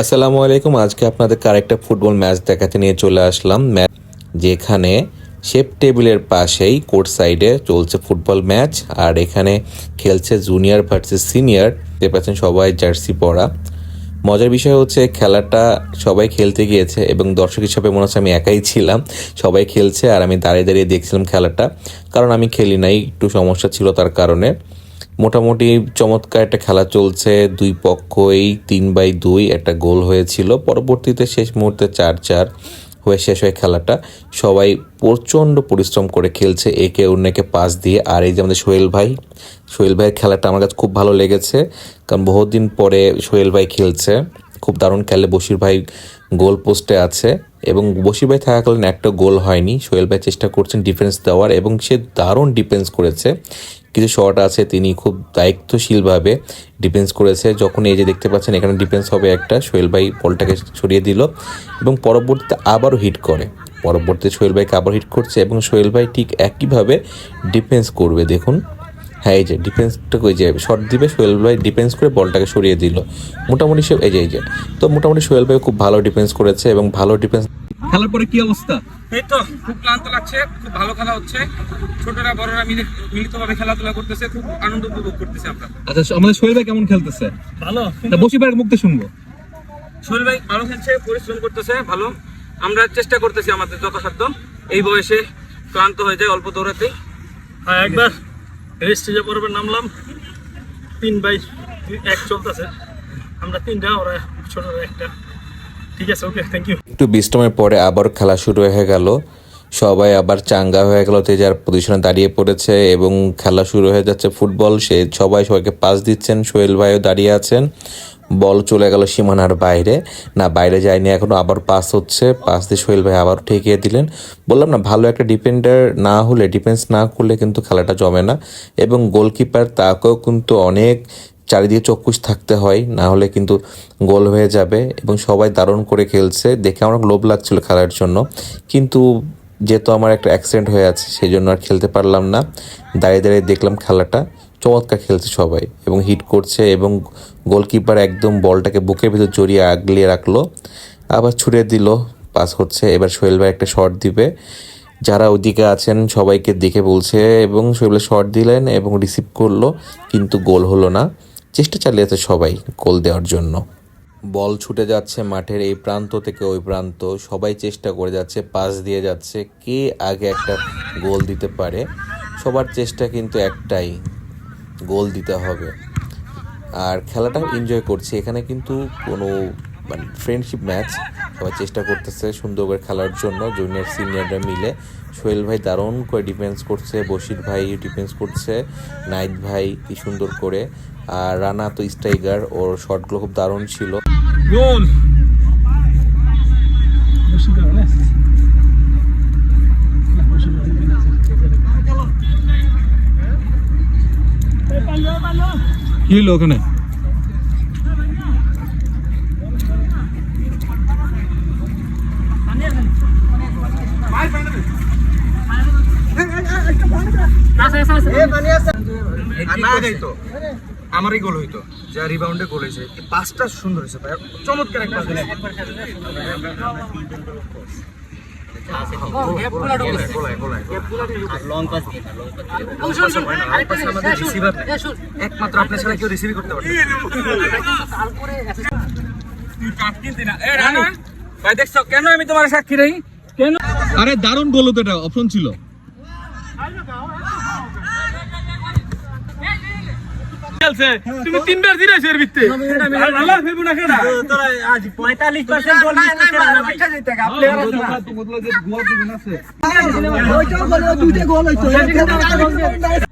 আসসালামু আলাইকুম। আজকে আপনাদের আরেকটা ফুটবল ম্যাচ দেখাতে নিয়ে চলে আসলাম। ম্যাচ যেখানে শেপ টেবিলের পাশেই কোর্ট সাইডে চলছে ফুটবল ম্যাচ, আর এখানে খেলছে জুনিয়র ভার্সেস সিনিয়র। দেখতে পাচ্ছেন সবাই জার্সি পরা। মজার বিষয় হচ্ছে খেলাটা সবাই খেলতে গিয়েছে এবং দর্শক হিসাবে মনে হচ্ছে আমি একাই ছিলাম। সবাই খেলছে আর আমি দাঁড়িয়ে দাঁড়িয়ে দেখছিলাম খেলাটা। কারণ আমি খেলি নাই, একটু সমস্যা ছিল তার কারণে। মোটামুটি চমৎকার একটা খেলা চলছে, দুই পক্ষই তিন বাই দুই একটা গোল হয়েছিল। পরবর্তীতে শেষ মুহূর্তে চার চার হয়ে শেষ হয় খেলাটা সবাই প্রচণ্ড পরিশ্রম করে খেলছে, একে অন্যকে পাস দিয়ে। আর এই যে আমাদের সোহেল ভাই, সোহেল ভাইয়ের খেলাটা আমার কাছে খুব ভালো লেগেছে, কারণ বহুদিন পরে সোহেল ভাই খেলছে। খুব দারুণ খেলে বশির ভাই গোল পোস্টে আছে এবং বশির ভাই থাকাকালীন একটা গোল হয়নি। সোহেল ভাই চেষ্টা করছেন ডিফেন্স দেওয়ার এবং সে দারুণ ডিফেন্স করেছে। কিছু শট আছে, তিনি খুব দায়িত্বশীলভাবে ডিফেন্স করেছে। যখন এই যে দেখতে পাচ্ছেন, এখানে ডিফেন্স হবে একটা, সোহেল ভাই বলটাকে সরিয়ে দিল এবং পরবর্তীতে আবারও হিট করে। পরবর্তীতে সোহেল ভাইকে আবার হিট করছে এবং সোহেল ভাই ঠিক একইভাবে ডিফেন্স করবে। দেখুন হ্যাঁ এই যে ডিফেন্সটা ওই যে শট দিবে, সোহেল ভাই ডিফেন্স করে বলটাকে সরিয়ে দিল। মোটামুটি সে, এই যে এই যে। তো মোটামুটি সোহেল ভাই খুব ভালো ডিফেন্স করেছে এবং ভালো ডিফেন্স খেলার পরে কি অবস্থা? এই তো খুব ক্লান্ত লাগছে খুব ভালো খেলা হচ্ছে। ছোটরা বড়রা মিলে মিলিতভাবে খেলাধুলা করতেছে খুব আনন্দ উপভোগ করতেছে আমরা। আচ্ছা আমাদের শরীর ভাই কেমন খেলতেছে? ভালো তা বসি ভাইয়ের মুখতে শুনব। শরীর ভাই ভালো খেলছে পরিশ্রম করতেছে ভালো। আমরা চেষ্টা করতেছি আমাদের যথাসাধ্য। এই বয়সে ক্লান্ত হয়ে যায় অল্প দৌড়াতে। হ্যাঁ একবার রেস্টেজে পর্বে নামলাম তিন বাই এক চলতেছে। আমরা তিনটা ওরা ছোটরা একটা। একটু বিশ্রামের পরে আবার খেলা শুরু হয়ে গেল। সবাই আবার চাঙ্গা হয়ে গেল তেজার পজিশনে দাঁড়িয়ে পড়েছে এবং খেলা শুরু হয়ে যাচ্ছে ফুটবল সে সবাই সবাইকে পাস দিচ্ছেন, সোহেল ভাইও দাঁড়িয়ে আছেন। বল চলে গেল সীমানার বাইরে। না, বাইরে যায়নি, এখনও আবার পাস হচ্ছে। পাস দিয়ে সোহেল ভাই আবার ঠেকিয়ে দিলেন। বললাম না, ভালো একটা ডিফেন্ডার না হলে ডিফেন্স না করলে কিন্তু খেলাটা জমে না। এবং গোলকিপার তাকেও কিন্তু অনেক চারিদিকে চক্ষুষ থাকতে হয়, না হলে কিন্তু গোল হয়ে যাবে এবং সবাই দারুণ করে খেলছে। দেখে আমার লোভ লাগছিল খেলার জন্য। কিন্তু যেহেতু আমার একটা অ্যাক্সিডেন্ট হয়ে আছে সেই জন্য আর খেলতে পারলাম না। দাঁড়িয়ে দাঁড়িয়ে দেখলাম খেলাটা। চমৎকার খেলছে সবাই এবং হিট করছে এবং গোলকিপার একদম বলটাকে বুকের ভিতর জড়িয়ে আগলিয়ে রাখল। আবার ছুড়ে দিল পাস হচ্ছে। এবার সোহেল ভাই একটা শট দিবে। যারা ওদিকে আছেন, সবাইকে দেখে বলছে এবং সোহেল শট দিলেন এবং রিসিভ করল, কিন্তু গোল হলো না। চেষ্টা চালিয়েছে সবাই গোল দেওয়ার জন্য। বল ছুটে যাচ্ছে মাঠের এই প্রান্ত থেকে ওই প্রান্ত। সবাই চেষ্টা করে যাচ্ছে, পাস দিয়ে যাচ্ছে। কে আগে একটা গোল দিতে পারে? সবার চেষ্টা কিন্তু একটাই, গোল দিতে হবে। আর খেলাটা এনজয় করছে। এখানে কিন্তু কোনো মানে ফ্রেন্ডশিপ ম্যাচ সবাই চেষ্টা করতেছে সুন্দর করে খেলার জন্য জুনিয়র সিনিয়ররা মিলে। সোহেল ভাই দারুণ করে ডিফেন্স করছে, বশির ভাই ডিফেন্স করছে নাইট ভাই কি সুন্দর করে। আর রানা তো স্ট্রাইকার ওর শটগুলো খুব দারুণ ছিল। কি হলো ওখানে? আমারই গোল হইতো। যা রিবাউন্ডে গোল হয়েছে। পাসটা সুন্দর হয়েছে ভাই। চমৎকার এক পাস একমাত্র আপনার ছাড়া কেউ রিসিভ করতে পারে ভাই দেখছ কেন আমি তোমার সাক্ষী নেই? কেন? আরে দারুণ গোল তো এটা অপশন ছিল। তুমি তিনবার দিয়েছ এর ভিত্তে আল্লাহ ফেরবো না কেডা তোরা আজ পঁয়তাল্লিশ পার্সেন্ট গোল মিস করতে